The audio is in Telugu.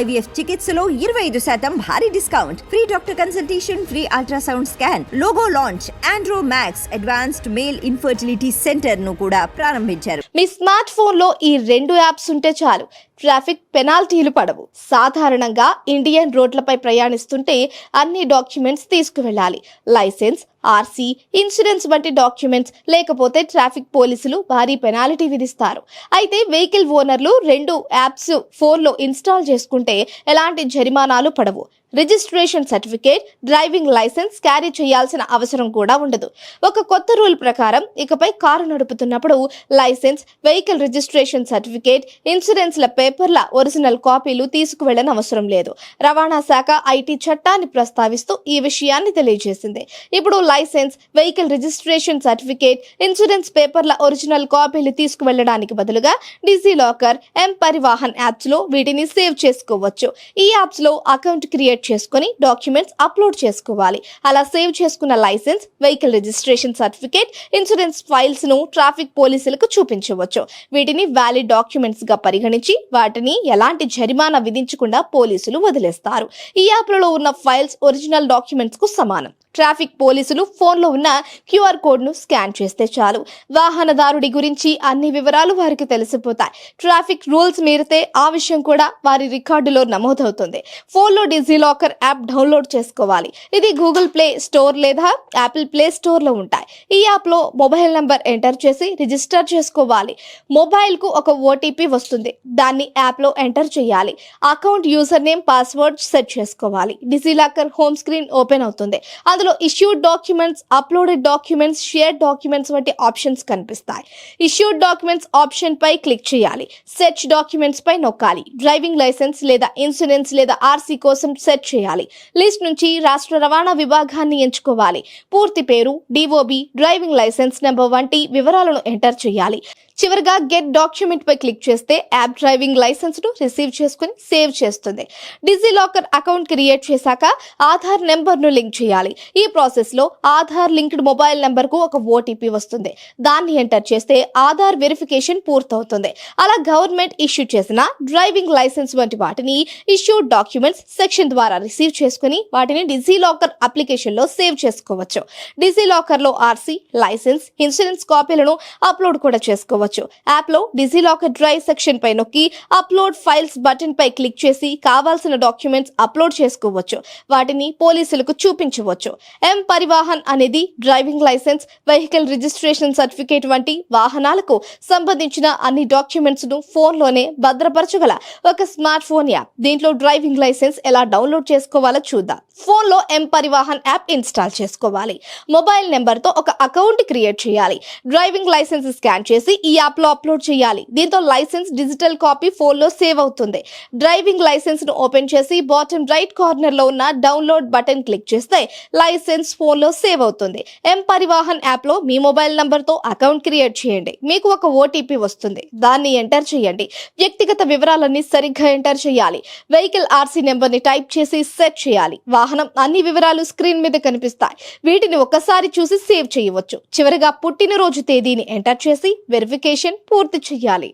ఐవీఎఫ్ చికిత్సలో ఇరవై ఐదు శాతం భారీ discount. Free doctor consultation free ultrasound scan logo launch Andro Max advanced male infertility సెంటర్ను కూడా ప్రారంభించారు. మీ స్మార్ట్ ఫోన్లో ఈ రెండు యాప్స్ ఉంటే చాలు. ట్రాఫిక్ పెనాల్టీలు పడవు. సాధారణంగా ఇండియన్ రోడ్లపై ప్రయాణిస్తుంటే అన్ని డాక్యుమెంట్స్ తీసుకువెళ్ళాలి. లైసెన్స్ ఆర్సీ ఇన్సూరెన్స్ వంటి డాక్యుమెంట్స్ లేకపోతే ట్రాఫిక్ పోలీసులు భారీ పెనాల్టీ విధిస్తారు. అయితే వెహికల్ ఓనర్లు రెండు యాప్స్ ఫోన్లో ఇన్స్టాల్ చేసుకుంటే ఎలాంటి జరిమానాలు పడవు. Registration certificate driving licence carry చేయాల్సిన అవసరం కూడా ఉండదు. ఒక కొత్త రూల్ ప్రకారం ఇకపై కారు నడుపుతున్నప్పుడు లైసెన్స్ వెహికల్ రిజిస్ట్రేషన్ సర్టిఫికేట్ ఇన్సూరెన్స్ల పేపర్ల ఒరిజినల్ కాపీలు తీసుకువెళ్ళని అవసరం లేదు. రవాణా శాఖ ఐటీ చట్టాన్ని ప్రస్తావిస్తూ ఈ విషయాన్ని తెలియజేసింది. ఇప్పుడు licence vehicle registration certificate insurance పేపర్ల ఒరిజినల్ కాపీలు తీసుకువెళ్ళడానికి బదులుగా డిజీ లాకర్ ఎం పరివాహన్ యాప్స్లో వీటిని సేవ్ చేసుకోవచ్చు. ఈ యాప్స్లో అకౌంట్ క్రియేట్ చేసుకుని డాక్యుమెంట్స్ అప్లోడ్ చేసుకోవాలి. అలా సేవ్ చేసుకున్న licence vehicle registration certificate insurance ఫైల్స్ను traffic పోలీసులకు చూపించవచ్చు. వీటిని వ్యాలిడ్ డాక్యుమెంట్స్గా పరిగణించి వాటిని ఎలాంటి జరిమానా విధించకుండా పోలీసులు వదిలేస్తారు. ఈ యాప్లలో ఉన్న ఫైల్స్ ఒరిజినల్ డాక్యుమెంట్స్కు సమానం. ట్రాఫిక్ పోలీసులు ఫోన్లో ఉన్న క్యూఆర్ కోడ్ను స్కాన్ చేస్తే చాలు. వాహనదారుడి గురించి అన్ని వివరాలు వారికి తెలిసిపోతాయి. ట్రాఫిక్ రూల్స్ మీరితే ఆ విషయం కూడా వారి రికార్డులో నమోదవుతుంది. ఫోన్లో డిజిలాకర్ యాప్ డౌన్లోడ్ చేసుకోవాలి. ఇది గూగుల్ ప్లే స్టోర్ లేదా యాపిల్ ప్లే స్టోర్లో ఉంటాయి. ఈ యాప్లో మొబైల్ నంబర్ ఎంటర్ చేసి రిజిస్టర్ చేసుకోవాలి. మొబైల్కు ఒక ఓటీపీ వస్తుంది. దాన్ని యాప్లో ఎంటర్ చేయాలి. Account user name password set చేసుకోవాలి. డిజిలాకర్ హోమ్ స్క్రీన్ ఓపెన్ అవుతుంది. అందులో issued documents uploaded documents share documents వంటి ఆప్షన్స్ కనిపిస్తాయి. ఇష్యూడ్ డాక్యుమెంట్స్ ఆప్షన్ పై క్లిక్ చేయాలి. సెర్చ్ డాక్యుమెంట్స్ పై నొక్కాలి. డ్రైవింగ్ లైసెన్స్ లేదా ఇన్సూరెన్స్ లేదా ఆర్సీ కోసం సెర్చ్ చేయాలి. లిస్ట్ నుంచి రాష్ట్ర రవాణా విభాగాన్ని ఎంచుకోవాలి. పూర్తి పేరు డిఓబి డ్రైవింగ్ లైసెన్స్ నెంబర్ వంటి వివరాలను ఎంటర్ చేయాలి. చివరిగా గెట్ డాక్యుమెంట్ పై క్లిక్ చేస్తే యాప్ డ్రైవింగ్ లైసెన్స్ను రిసీవ్ చేసుకుని సేవ్ చేస్తుంది. డిజీ లాకర్ అకౌంట్ క్రియేట్ చేశాక ఆధార్ నెంబర్ను లింక్ చేయాలి. ఈ ప్రాసెస్లో ఆధార్ లింక్డ్ మొబైల్ నెంబర్కు ఒక ఓటీపీ వస్తుంది. దాన్ని ఎంటర్ చేస్తే ఆధార్ వెరిఫికేషన్ పూర్తవుతుంది. అలా గవర్నమెంట్ ఇష్యూ చేసిన డ్రైవింగ్ లైసెన్స్ వంటి వాటిని ఇష్యూ డాక్యుమెంట్స్ సెక్షన్ ద్వారా రిసీవ్ చేసుకుని వాటిని డిజీ లాకర్ అప్లికేషన్లో సేవ్ చేసుకోవచ్చు. డిజీ లాకర్లో ఆర్సీ లైసెన్స్ ఇన్సూరెన్స్ కాపీలను అప్లోడ్ కూడా చేసుకోవచ్చు. యాప్లో డిజీ లాకర్ డ్రైవ్ సెక్షన్ పై నొక్కి అప్లోడ్ ఫైల్స్ బటన్ పై క్లిక్ చేసి కావాల్సిన డాక్యుమెంట్స్ అప్లోడ్ చేసుకోవచ్చు. వాటిని పోలీసులకు చూపించవచ్చు. ఎం పరివాహన్ అనేది driving licence vehicle registration certificate వంటి వాహనాలకు సంబంధించిన అన్ని డాక్యుమెంట్స్ను ఫోన్లోనే భద్రపరచగల ఒక స్మార్ట్ ఫోన్ యాప్. దీంట్లో డ్రైవింగ్ లైసెన్స్ ఎలా డౌన్లోడ్ చేసుకోవాలో చూద్దాం. ఫోన్లో ఎం పరివాహన్ యాప్ ఇన్స్టాల్ చేసుకోవాలి. మొబైల్ నెంబర్తో ఒక అకౌంట్ క్రియేట్ చేయాలి. డ్రైవింగ్ లైసెన్స్ స్కాన్ చేసి ఈ యాప్లో అప్లోడ్ చేయాలి. దీంతో లైసెన్స్ డిజిటల్ కాపీ ఫోన్లో సేవ్ అవుతుంది. డ్రైవింగ్ లైసెన్స్ను ఓపెన్ చేసి బాటమ్ రైట్ కార్నర్లో ఉన్న డౌన్లోడ్ బటన్ క్లిక్ చేస్తే లైసెన్స్ ఫోన్లో సేవ్ అవుతుంది. ఎం పరివాహన్ యాప్లో మీ మొబైల్ నంబర్తో అకౌంట్ క్రియేట్ చేయండి. మీకు ఒక ఓటీపీ వస్తుంది. దాన్ని ఎంటర్ చేయండి. వ్యక్తిగత వివరాలన్నీ సరిగ్గా ఎంటర్ చేయాలి. వెహికల్ ఆర్సీ నెంబర్ని టైప్ చేసి సెట్ చేయాలి. వాహనం అన్ని వివరాలు స్క్రీన్ మీద కనిపిస్తాయి. వీటిని ఒక్కసారి చూసి సేవ్ చేయవచ్చు. చివరిగా పుట్టినరోజు తేదీని ఎంటర్ చేసి వెరిఫికేషన్ పూర్తి చేయాలి.